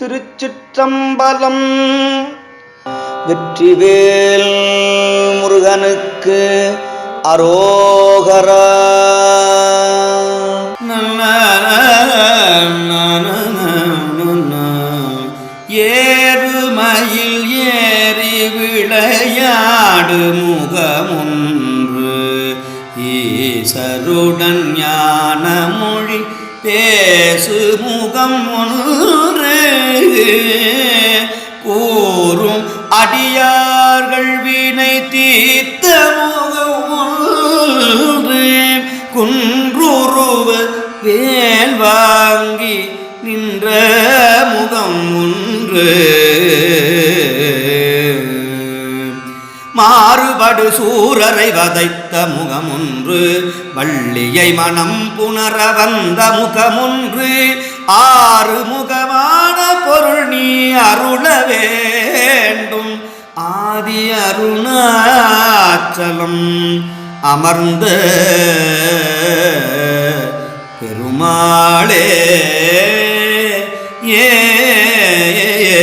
திருச்சிற்றம்பலம். வெற்றிவேல் முருகனுக்கு அரோகரா. ஏறுமயில் ஏறி விளையாடு முகமொன்று. ஈசருடன் ஞான மொழி பேசு முகம் ஒன்று. கூறும் அடியார்கள் வினை தீர்த்த முகம் குன்றுருவ வேல் வாங்கி நின்ற முகம் ஒன்று. மாறுபடு சூரரை வதைத்த முகமொன்று வள்ளியை மனம் புணர வந்த முகமொன்று ஆறு முகமா அருள வேண்டும் ஆதி அருணாச்சலம் அமர்ந்த பெருமாளே ஏ ஏ